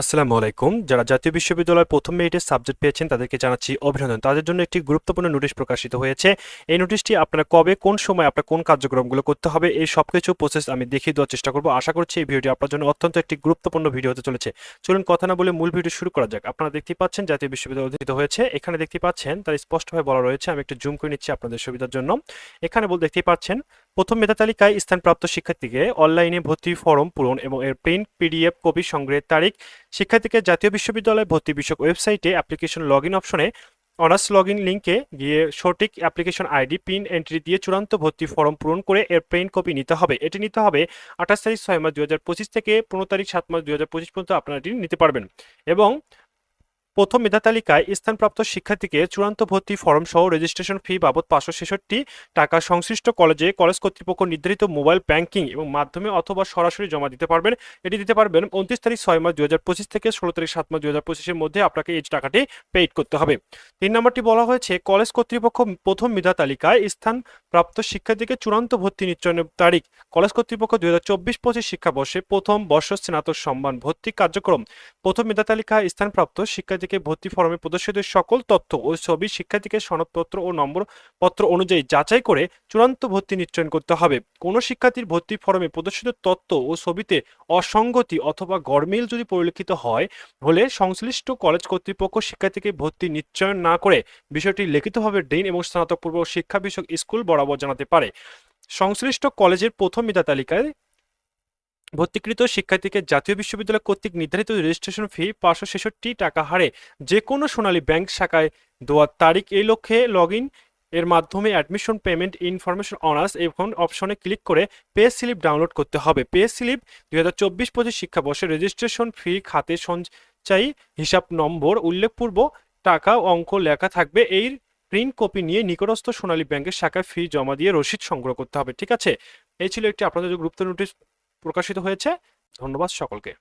আসসালামু আলাইকুম। যারা জাতীয় বিশ্ববিদ্যালয়ের প্রথম মেরিটের সাবজেক্ট পেয়েছেন, তাদেরকে জানাচ্ছি অভিনন্দন। তাদের জন্য একটি গুরুত্বপূর্ণ নোটিশ প্রকাশিত হয়েছে। এই নোটিশটি আপনারা কবে, কোন সময়, আপনার কোন কার্যক্রমগুলো করতে হবে, এই সব কিছু প্রসেস আমি দেখিয়ে দেওয়ার চেষ্টা করব। আশা করছি এই ভিডিওটি আপনার জন্য অত্যন্ত একটি গুরুত্বপূর্ণ ভিডিও হতে চলেছে। চলুন কথা না বলে মূল ভিডিও শুরু করা যাক। আপনারা দেখতেই পাচ্ছেন, জাতীয় বিশ্ববিদ্যালয় অধিকৃত হয়েছে। এখানে দেখতে পাচ্ছেন, তার স্পষ্টভাবে বলা রয়েছে, আমি একটু জুম করে নিচ্ছি আপনাদের সুবিধার জন্য। এখানে বল, দেখতেই পাচ্ছেন প্রথম মেধা তালিকায় স্থানপ্রাপ্ত শিক্ষার্থীকে অনলাইনে ভর্তি ফর্ম পূরণ এবং এর প্রিন্ট, পিডিএফ, কপি সংগ্রহের তারিখ, শিক্ষার্থীকে জাতীয় বিশ্ববিদ্যালয় ভর্তি বিষয়ক ওয়েবসাইটে অ্যাপ্লিকেশন লগ ইন অপশনে অনার্স লগ ইন লিঙ্কে গিয়ে সঠিক অ্যাপ্লিকেশন আইডি পিন এন্ট্রি দিয়ে চূড়ান্ত ভর্তি ফর্ম পূরণ করে এর প্রিন্ট কপি নিতে হবে। এটি নিতে হবে আঠাশ তারিখ, ছয় মাস দু হাজার পঁচিশ থেকে পনেরো তারিখ, সাত মাস দু হাজার পঁচিশ পর্যন্ত আপনারা এটি নিতে পারবেন। এবং প্রথম মেধা তালিকায় স্থানপ্রাপ্ত শিক্ষার্থীকে চূড়ান্ত ভর্তি ফর্ম সহ রেজিস্ট্রেশন ফি বাবদ পাঁচশো ছেষট্টি টাকা সংশ্লিষ্ট কলেজে কলেজ কর্তৃপক্ষ নির্ধারিত মোবাইল ব্যাংকিং এবং মাধ্যমে অথবা সরাসরি জমা দিতে পারবেন। এটি দিতে পারবেন উনত্রিশ তারিখ ছয় মাস দু হাজার পঁচিশ থেকে ষোলো তারিখ সাত মাস দু হাজার পঁচিশের মধ্যে আপনাকে এই টাকাটি পেইড করতে হবে। তিন নম্বরটি বলা হয়েছে, কলেজ কর্তৃপক্ষ প্রথম মেধা তালিকায় স্থান প্রাপ্ত শিক্ষার্থীকে চূড়ান্ত ভর্তি নিশ্চয়নের তারিখ, কলেজ কর্তৃপক্ষ দুই হাজার চব্বিশ পঁচিশ শিক্ষাবর্ষে প্রথম বর্ষ স্নাতক সম্মান ভর্তি কার্যক্রম। প্রথম মেধা তালিকায় স্থানপ্রাপ্ত শিক্ষার্থীকে ভর্তি ফর্মে প্রদর্শিত সকল তথ্য ও ছবি শিক্ষার্থীকে সনদপত্র ও নম্বর পত্র অনুযায়ী যাচাই করে চূড়ান্ত ভর্তি নিশ্চয়ন করতে হবে। কোনো শিক্ষার্থীর ভর্তি ফর্মে প্রদর্শিত তথ্য ও ছবিতে অসঙ্গতি অথবা গরমিল যদি পরিলক্ষিত হয়, হলে সংশ্লিষ্ট কলেজ কর্তৃপক্ষ শিক্ষার্থীকে ভর্তি নিশ্চয়ন না করে বিষয়টি লিখিতভাবে ডিন এবং স্নাতক পূর্ব শিক্ষা বিষয়ক স্কুল বরাবর জানাতে পারে। সংশ্লিষ্ট কলেজের প্রথম মেধা তালিকায় ভর্তিকৃত শিক্ষার্থীকে জাতীয় বিশ্ববিদ্যালয় কর্তৃক নির্ধারিত রেজিস্ট্রেশন ফি পাঁচশো ছেষট্টি টাকা হারে যে কোনো সোনালী ব্যাংক শাখায় দেওয়ার তারিখ এই লক্ষ্যে লগ এর মাধ্যমে অ্যাডমিশন পেমেন্ট ইনফরমেশন অনার্স এবং অপশনে ক্লিক করে পে স্লিপ ডাউনলোড করতে হবে। পে স্লিপ দুই হাজার চব্বিশ পঁচিশ শিক্ষাবর্ষে রেজিস্ট্রেশন ফি খাতে সঞ্চয়ী হিসাব নম্বর, উল্লেখপূর্ব টাকা, অঙ্ক, লেখা থাকবে। এই প্রিন্ট কপি নিয়ে নিকটস্থ সোনালী ব্যাংকের শাখায় ফি জমা দিয়ে রসিদ সংগ্রহ করতে হবে। ঠিক আছে? এই ছিল একটি আপনাদের গুরুত্ব নোটিশ প্রকাশিত হয়েছে। ধন্যবাদ সকলকে।